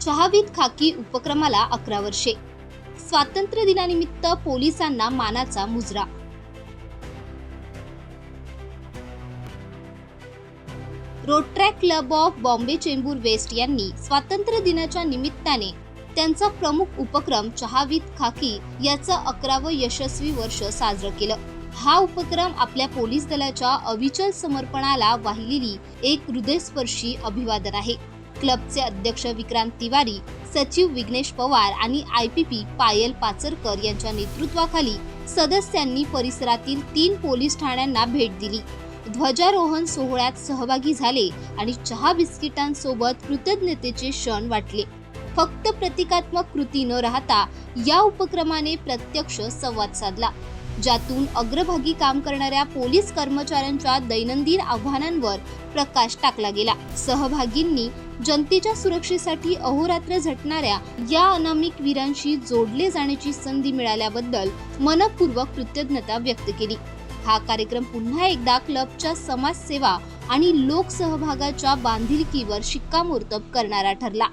चहावीत खाकी उपक्रमाला अकरा वर्षे. स्वातंत्र्य दिनानिमित्त पोलिसांना मानाचा मुजरा. Rotaract club of Bombay Chembur west यांनी स्वातंत्र्य दिनाच्या निमित्ताने त्यांचा प्रमुख उपक्रम चहावीत खाकी याचं अकरावं यशस्वी वर्ष साजरं केलं. हा उपक्रम आपल्या पोलीस दलाच्या अविचल समर्पणाला वाहिलेली एक हृदयस्पर्शी अभिवादन आहे. क्लबचे अध्यक्ष विक्रांत तिवारी सचिव विघ्नेश पवार आणि I P P Payal Pacharkar यांच्या नेतृत्वाखाली सदस्यांनी परिसरातील तीन पोलीस ठाण्यांना भेट दिली. ध्वजारोहण सोहळ्यात सहभागी झाले आणि चहा बिस्किटांसोबत कृतज्ञतेचे क्षण वाटले. फक्त प्रतिकात्मक कृती न राहता या उपक्रमाने प्रत्यक्ष संवाद साधला. ज्यातून अग्रभागी काम करणाऱ्या पोलीस कर्मचाऱ्यांच्या दैनंदिन आव्हानांवर प्रकाश टाकला गेला. सहभागींनी जनतेच्या सुरक्षेसाठी अहोरात्र झटणाऱ्या या अनामिक वीरांशी जोडले जाण्याची संधी मिळाल्याबद्दल मनपूर्वक कृतज्ञता व्यक्त केली. हा कार्यक्रम पुन्हा एकदा क्लबच्या समाजसेवा आणि लोकसहभागाच्या बांधिलकीवर शिक्कामोर्तब करणारा ठरला.